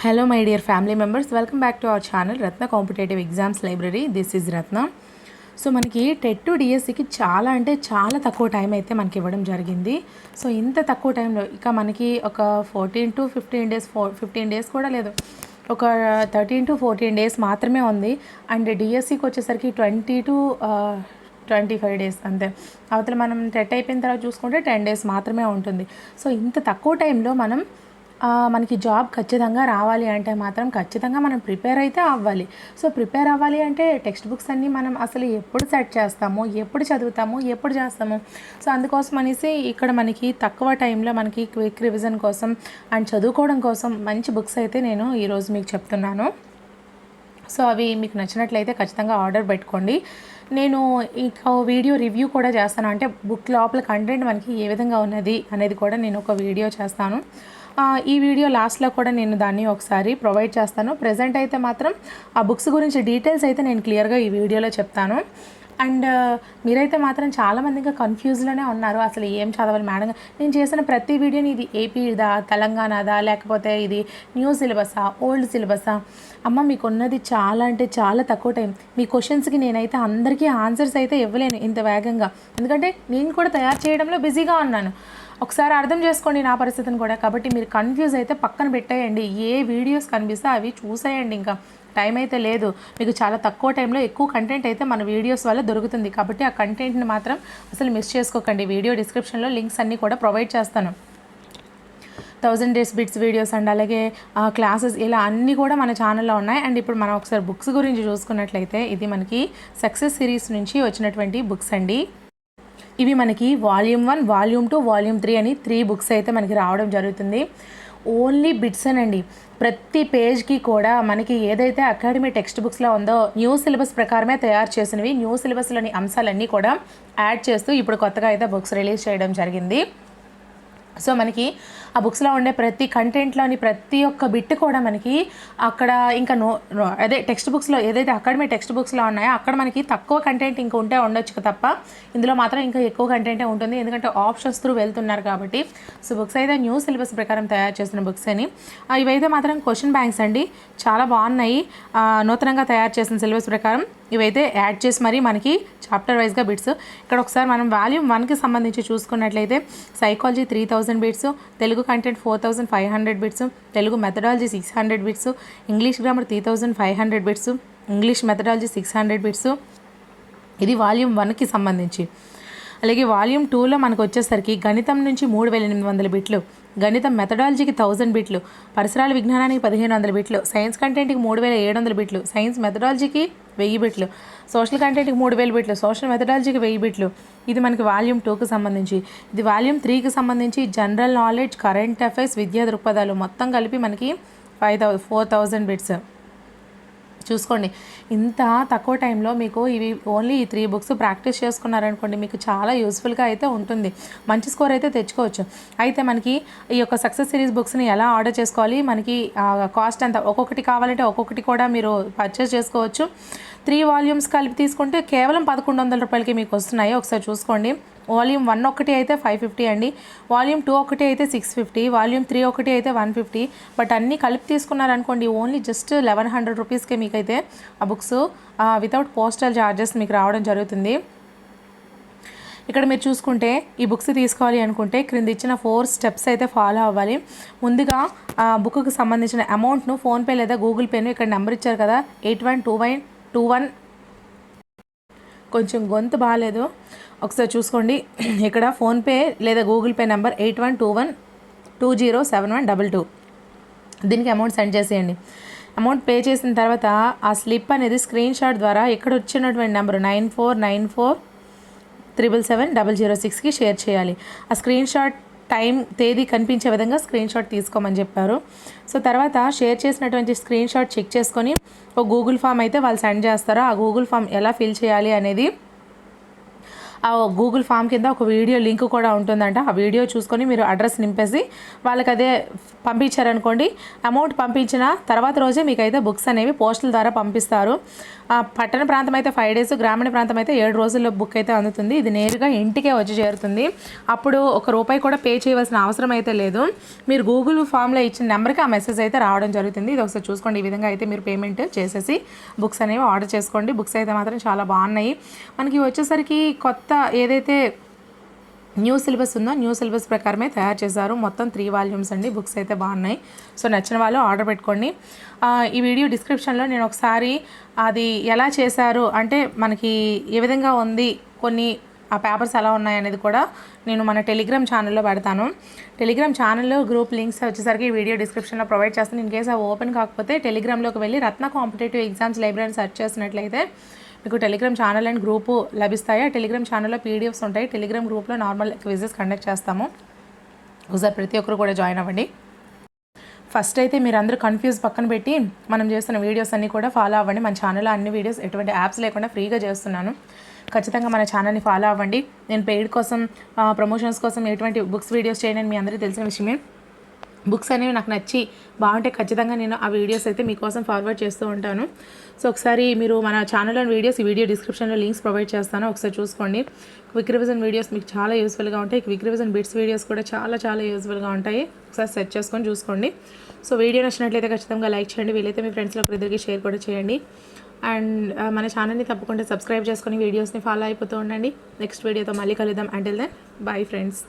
Hello my dear family members welcome back to our channel Ratna competitive exams library this is Ratna so మనకి TET to డిఎస్సికి చాలా అంటే చాలా తక్కువ time అయితే మనకి ఇవ్వడం జరిగింది. సో ఇంత తక్కువ టైంలో ఇక మనకి ఒక fourteen to fifteen days four fifteen days కూడా లేదు. ఒక థర్టీన్ టు ఫోర్టీన్ డేస్ మాత్రమే ఉంది. అండ్ డిఎస్సికి వచ్చేసరికి twenty to twenty five days అంతే. అవతల మనం టెట్ అయిపోయిన తర్వాత చూసుకుంటే టెన్ డేస్ మాత్రమే ఉంటుంది. సో ఇంత తక్కువ టైంలో మనం మనకి జాబ్ ఖచ్చితంగా రావాలి అంటే మాత్రం ఖచ్చితంగా మనం ప్రిపేర్ అయితే అవ్వాలి. సో ప్రిపేర్ అవ్వాలి అంటే టెక్స్ట్ బుక్స్ అన్నీ మనం అసలు ఎప్పుడు సెట్ చేస్తాము? ఎప్పుడు చదువుతాము? ఎప్పుడు చేస్తాము? సో అందుకోసం అనేసి ఇక్కడ మనకి తక్కువ టైంలో మనకి క్విక్ రివిజన్ కోసం అండ్ చదువుకోవడం కోసం మంచి బుక్స్ అయితే నేను ఈరోజు మీకు చెప్తున్నాను. సో అవి మీకు నచ్చినట్లయితే ఖచ్చితంగా ఆర్డర్ పెట్టుకోండి. నేను ఇంకా వీడియో రివ్యూ కూడా చేస్తాను. అంటే బుక్ లోపల కంటెంట్ మనకి ఏ విధంగా ఉన్నది అనేది కూడా నేను ఒక వీడియో చేస్తాను. ఈ వీడియో లాస్ట్లో కూడా నేను దాన్ని ఒకసారి ప్రొవైడ్ చేస్తాను. ప్రజెంట్ అయితే మాత్రం ఆ బుక్స్ గురించి డీటెయిల్స్ అయితే నేను క్లియర్గా ఈ వీడియోలో చెప్తాను. అండ్ uh, మీరైతే మాత్రం చాలామంది ఇంకా కన్ఫ్యూజ్లోనే ఉన్నారు. అసలు ఏం చదవాలి మేడం నేను చేసిన ప్రతి వీడియోని ఇది ఏపీదా తెలంగాణదా లేకపోతే ఇది న్యూ సిలబసా ఓల్డ్ సిలబసా? అమ్మ మీకు ఉన్నది చాలా అంటే చాలా తక్కువ టైం మీ క్వశ్చన్స్కి నేనైతే అందరికీ ఆన్సర్స్ అయితే ఇవ్వలేను ఇంత వేగంగా. ఎందుకంటే నేను కూడా తయారు చేయడంలో బిజీగా ఉన్నాను. ఒకసారి అర్థం చేసుకోండి నా పరిస్థితిని కూడా. కాబట్టి మీరు కన్ఫ్యూజ్ అయితే పక్కన పెట్టేయండి. ఏ వీడియోస్ కనిపిస్తే అవి చూసేయండి ఇంకా. టైం అయితే లేదు. మీకు చాలా తక్కువ టైంలో ఎక్కువ కంటెంట్ అయితే మన వీడియోస్ వల్ల దొరుకుతుంది. కాబట్టి ఆ కంటెంట్ని మాత్రం అసలు మిస్ చేసుకోకండి. వీడియో డిస్క్రిప్షన్లో లింక్స్ అన్నీ కూడా ప్రొవైడ్ చేస్తాను. Thousand days bits videos and అలాగే క్లాసెస్ ఇలా అన్నీ కూడా మన ఛానల్లో ఉన్నాయి. అండ్ ఇప్పుడు మనం ఒకసారి బుక్స్ గురించి చూసుకున్నట్లయితే ఇది మనకి సక్సెస్ సిరీస్ నుంచి వచ్చినటువంటి బుక్స్ అండి. ఇవి మనకి volume one volume two volume three అని త్రీ బుక్స్ అయితే మనకి రావడం జరుగుతుంది. ఓన్లీ బిట్స్ అండి ప్రతి పేజ్కి కూడా మనకి ఏదైతే అకాడమీ టెక్స్ట్ బుక్స్లో ఉందో న్యూ సిలబస్ ప్రకారమే తయారు చేసినవి. న్యూ సిలబస్లోని అంశాలన్నీ కూడా యాడ్ చేస్తూ ఇప్పుడు కొత్తగా అయితే బుక్స్ రిలీజ్ చేయడం జరిగింది. సో మనకి ఆ బుక్స్లో ఉండే ప్రతి కంటెంట్లోని ప్రతి ఒక్క బిట్ కూడా మనకి అక్కడ ఇంకా నో అదే టెక్స్ట్ బుక్స్లో ఏదైతే అకాడమీ టెక్స్ట్ బుక్స్లో ఉన్నాయో అక్కడ మనకి తక్కువ కంటెంట్ ఇంకా ఉంటే ఉండొచ్చు తప్ప ఇందులో మాత్రం ఇంకా ఎక్కువ కంటెంటే ఉంటుంది. ఎందుకంటే ఆప్షన్స్ త్రూ వెళ్తున్నారు కాబట్టి. సో బుక్స్ అయితే న్యూ సిలబస్ ప్రకారం తయారు చేసిన బుక్స్ అని. ఇవైతే మాత్రం క్వశ్చన్ బ్యాంక్స్ అండి. చాలా బాగున్నాయి. నూతనంగా తయారు చేసిన సిలబస్ ప్రకారం. ఇవైతే యాడ్ చేసి మరీ మనకి చాప్టర్ వైజ్గా బిట్స్ ఇక్కడ ఒకసారి మనం వాల్యూమ్ వన్కి సంబంధించి చూసుకున్నట్లయితే psychology three thousand bits Telugu content four thousand five hundred bits Telugu methodology six hundred bits English grammar three thousand five hundred bits English methodology six hundred bits ఇది volume వన్కి సంబంధించి. అలాగే వాల్యూమ్ టూలో మనకు వచ్చేసరికి గణితం నుంచి మూడు వేల ఎనిమిది వందల బిట్లు గణితం మెథడాలజీకి థౌజండ్ బిట్లు పరిసరాల విజ్ఞానానికి పదిహేను వందల బిట్లు సైన్స్ కంటెంట్కి మూడు వేల ఏడు వందల బిట్లు సైన్స్ మెథడాలజీకి వెయ్యి బిట్లు సోషల్ కంటెంట్కి మూడు వేల బిట్లు సోషల్ మెథడాలజీకి వెయ్యి బిట్లు. ఇది మనకి వాల్యూమ్ టూకి సంబంధించి. ఇది వాల్యూమ్ త్రీకి సంబంధించి జనరల్ నాలెడ్జ్ కరెంట్ అఫైర్స్ విద్యా దృక్పథాలు మొత్తం కలిపి మనకి five thou four thousand bits చూసుకోండి. ఇంత తక్కువ టైంలో మీకు ఇవి ఓన్లీ ఈ త్రీ బుక్స్ ప్రాక్టీస్ చేసుకున్నారనుకోండి మీకు చాలా యూస్ఫుల్గా అయితే ఉంటుంది. మంచి స్కోర్ అయితే తెచ్చుకోవచ్చు. అయితే మనకి ఈ యొక్క సక్సెస్ సిరీస్ బుక్స్ని ఎలా ఆర్డర్ చేసుకోవాలి? మనకి కాస్ట్ ఎంత? ఒక్కొక్కటి కావాలంటే ఒక్కొక్కటి కూడా మీరు పర్చేస్ చేసుకోవచ్చు. త్రీ వాల్యూమ్స్ కలిపి తీసుకుంటే కేవలం పదకొండు వందల రూపాయలకి మీకు వస్తున్నాయి. ఒకసారి చూసుకోండి. వాల్యూమ్ వన్ ఒకటి అయితే ఫైవ్ ఫిఫ్టీ అండి. వాల్యూమ్ టూ ఒకటి అయితే సిక్స్ ఫిఫ్టీ. వాల్యూమ్ త్రీ ఒకటి అయితే వన్ ఫిఫ్టీ. బట్ అన్నీ కలిపి తీసుకున్నారనుకోండి ఓన్లీ జస్ట్ లెవెన్ హండ్రెడ్ రూపీస్కే మీకైతే ఆ బుక్స్ వితౌట్ పోస్టల్ ఛార్జెస్ మీకు రావడం జరుగుతుంది. ఇక్కడ మీరు చూసుకుంటే ఈ బుక్స్ తీసుకోవాలి అనుకుంటే క్రింద ఇచ్చిన ఫోర్ స్టెప్స్ అయితే ఫాలో అవ్వాలి. ముందుగా ఆ బుక్కి సంబంధించిన అమౌంట్ను ఫోన్పే లేదా గూగుల్ పేను ఇక్కడ నెంబర్ ఇచ్చారు కదా eight one two one two one. కొంచెం గొంతు బాగాలేదు. ఒకసారి చూసుకోండి. ఇక్కడ ఫోన్పే లేదా Google pay number eight one two one two zero seven one double two. దీనికి అమౌంట్ సెండ్ చేసేయండి. అమౌంట్ పే చేసిన తర్వాత ఆ స్లిప్ అనేది స్క్రీన్ షాట్ ద్వారా ఇక్కడ వచ్చినటువంటి number nine four nine four triple seven double zero సిక్స్కి షేర్ చేయాలి. ఆ స్క్రీన్ షాట్ టైం తేదీ కనిపించే విధంగా స్క్రీన్ షాట్ తీసుకోమని చెప్పారు. సో తర్వాత షేర్ చేసినటువంటి స్క్రీన్ షాట్ చెక్ చేసుకొని ఒక గూగుల్ ఫామ్ అయితే వాళ్ళు సెండ్ చేస్తారు? ఆ గూగుల్ ఫామ్ ఎలా ఫిల్ చేయాలి అనేది ఆ గూగుల్ ఫామ్ కింద ఒక వీడియో లింక్ కూడా ఉంటుందంట. ఆ వీడియో చూసుకొని మీరు అడ్రస్ నింపేసి వాళ్ళకి అదే పంపించారనుకోండి అమౌంట్ పంపించిన తర్వాత రోజే మీకైతే బుక్స్ అనేవి పోస్టల్ ద్వారా పంపిస్తారు. పట్టణ ప్రాంతం అయితే ఫైవ్ డేస్ గ్రామీణ ప్రాంతం అయితే ఏడు రోజుల్లో బుక్ అయితే అందుతుంది. ఇది నేరుగా ఇంటికే వచ్చి చేరుతుంది. అప్పుడు ఒక రూపాయి కూడా పే చేయవలసిన అవసరం అయితే లేదు. మీరు గూగుల్ ఫామ్లో ఇచ్చిన నెంబర్కి ఆ మెసేజ్ అయితే రావడం జరుగుతుంది. ఇది ఒకసారి చూసుకోండి. ఈ విధంగా అయితే మీరు పేమెంట్ చేసేసి బుక్స్ అనేవి ఆర్డర్ చేసుకోండి. బుక్స్ అయితే మాత్రం చాలా బాగున్నాయి. మనకి వచ్చేసరికి కొత్త ఏదైతే న్యూ సిలబస్ ఉందో? న్యూ సిలబస్ ప్రకారమే తయారు చేశారు. మొత్తం త్రీ వాల్యూమ్స్ అండి. బుక్స్ అయితే బాగున్నాయి. సో నచ్చిన వాళ్ళు ఆర్డర్ పెట్టుకోండి. ఈ వీడియో డిస్క్రిప్షన్లో నేను ఒకసారి అది ఎలా చేశారు? అంటే మనకి ఏ విధంగా ఉంది? కొన్ని ఆ పేపర్స్ ఎలా ఉన్నాయనేది కూడా నేను మన టెలిగ్రామ్ ఛానల్లో పెడతాను. టెలిగ్రామ్ ఛానల్లో గ్రూప్ లింక్స్ వచ్చేసరికి వీడియో డిస్క్రిప్షన్లో ప్రొవైడ్ చేస్తాను. ఇన్ కేసు అవి ఓపెన్ కాకపోతే టెలిగ్రామ్లోకి వెళ్ళి Ratna competitive exams library search చేసినట్లయితే మీకు టెలిగ్రామ్ ఛానల్ అండ్ గ్రూపు లభిస్తాయి. ఆ టెలిగ్రామ్ ఛానల్లో పీడిఎఫ్స్ ఉంటాయి. టెలిగ్రామ్ గ్రూప్లో నార్మల్ క్విజెస్ కండక్ట్ చేస్తాము. ఒకసారి ప్రతి ఒక్కరు కూడా జాయిన్ అవ్వండి. ఫస్ట్ అయితే మీరు అందరూ కన్ఫ్యూజ్ పక్కన పెట్టి మనం చేస్తున్న వీడియోస్ అన్నీ కూడా ఫాలో అవ్వండి. మన ఛానల్లో అన్ని వీడియోస్ ఎటువంటి యాప్స్ లేకుండా ఫ్రీగా చేస్తున్నాను. ఖచ్చితంగా మన ఛానల్ని ఫాలో అవ్వండి. నేను పెయిడ్ కోసం ప్రమోషన్స్ కోసం ఎటువంటి బుక్స్ వీడియోస్ చేయనని మీ అందరికీ తెలిసిన విషయమే. బుక్స్ అనేవి నాకు నచ్చి బాగుంటే ఖచ్చితంగా నేను ఆ వీడియోస్ అయితే మీకోసం ఫార్వర్డ్ చేస్తూ ఉంటాను. సో ఒకసారి మీరు మన ఛానల్లోని వీడియోస్ ఈ వీడియో డిస్క్రిప్షన్లో లింక్స్ ప్రొవైడ్ చేస్తాను. ఒకసారి చూసుకోండి. క్విక్ రివిజన్ వీడియోస్ మీకు చాలా యూస్ఫుల్గా ఉంటాయి. క్విక్ రివిజన్ బిట్స్ వీడియోస్ కూడా చాలా చాలా యూస్ఫుల్గా ఉంటాయి. ఒకసారి సెర్చ్ చేసుకొని చూసుకోండి. సో వీడియో నచ్చినట్లయితే ఖచ్చితంగా లైక్ చేయండి. వీలైతే మీ ఫ్రెండ్స్లో ఒకరిద్దరికి షేర్ కూడా చేయండి. అండ్ మన ఛానల్ని తప్పకుండా సబ్స్క్రైబ్ చేసుకొని వీడియోస్ని ఫాలో అయిపోతూ ఉండండి. నెక్స్ట్ వీడియోతో మళ్ళీ కలుద్దాం. Until then bye friends